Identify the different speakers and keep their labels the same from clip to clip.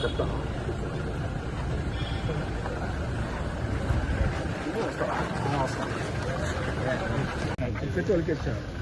Speaker 1: పెట్టాను చెప్తాను sir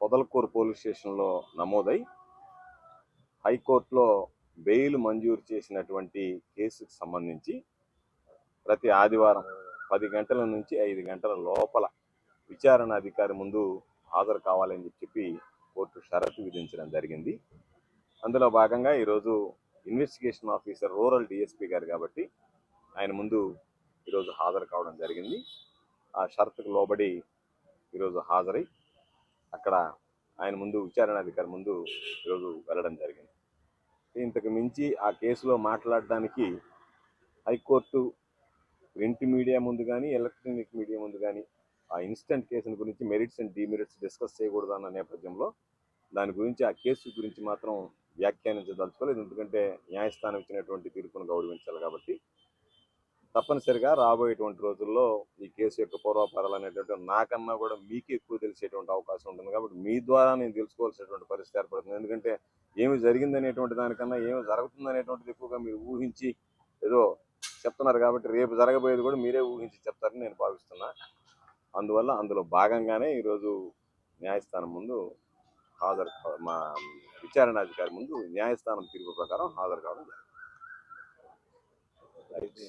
Speaker 1: Podalakuru police స్టేషన్లో నమోదై హైకోర్టులో బెయిల్ మంజూరు చేసినటువంటి కేసుకు సంబంధించి ప్రతి ఆదివారం పది గంటల నుంచి ఐదు గంటల లోపల విచారణ అధికారి ముందు హాజరు కావాలని చెప్పి కోర్టు షరతు విధించడం జరిగింది. అందులో భాగంగా ఈరోజు ఇన్వెస్టిగేషన్ ఆఫీసర్ రూరల్ డిఎస్పీ గారు కాబట్టి ఆయన ముందు ఈరోజు హాజరు కావడం జరిగింది. ఆ షరతుకు లోబడి ఈరోజు హాజరై అక్కడ ఆయన ముందు విచారణాధికారి ముందు ఈరోజు వెళ్ళడం జరిగింది. ఇంతకు మించి ఆ కేసులో మాట్లాడడానికి హైకోర్టు ప్రింట్ మీడియా ముందు కానీ ఎలక్ట్రానిక్ మీడియా ముందు కానీ ఆ ఇన్స్టెంట్ కేసుని గురించి మెరిట్స్ అండ్ డిమెరిట్స్ డిస్కస్ చేయకూడదు అన్న నేపథ్యంలో దాని గురించి ఆ కేసు గురించి మాత్రం వ్యాఖ్యానించదలుచుకోలేదు. ఎందుకంటే న్యాయస్థానం ఇచ్చినటువంటి తీర్పును గౌరవించాలి కాబట్టి తప్పనిసరిగా రాబోయేటువంటి రోజుల్లో ఈ కేసు యొక్క పూర్వాపరాలు అనేటువంటి నాకన్నా కూడా మీకు ఎక్కువ తెలిసేటువంటి అవకాశం ఉంటుంది. కాబట్టి మీ ద్వారా నేను తెలుసుకోవాల్సినటువంటి పరిస్థితి ఏర్పడుతుంది. ఎందుకంటే ఏమి జరిగిందనేటువంటి దానికన్నా ఏమి జరుగుతుందనేటువంటిది ఎక్కువగా మీరు ఊహించి ఏదో చెప్తున్నారు కాబట్టి రేపు జరగబోయేది కూడా మీరే ఊహించి చెప్తారని నేను భావిస్తున్నా అందువల్ల అందులో భాగంగానే ఈరోజు న్యాయస్థానం ముందు హాజరు మా విచారణాధికారి ముందు న్యాయస్థానం తీర్పు ప్రకారం హాజరు కావడం జరిగింది.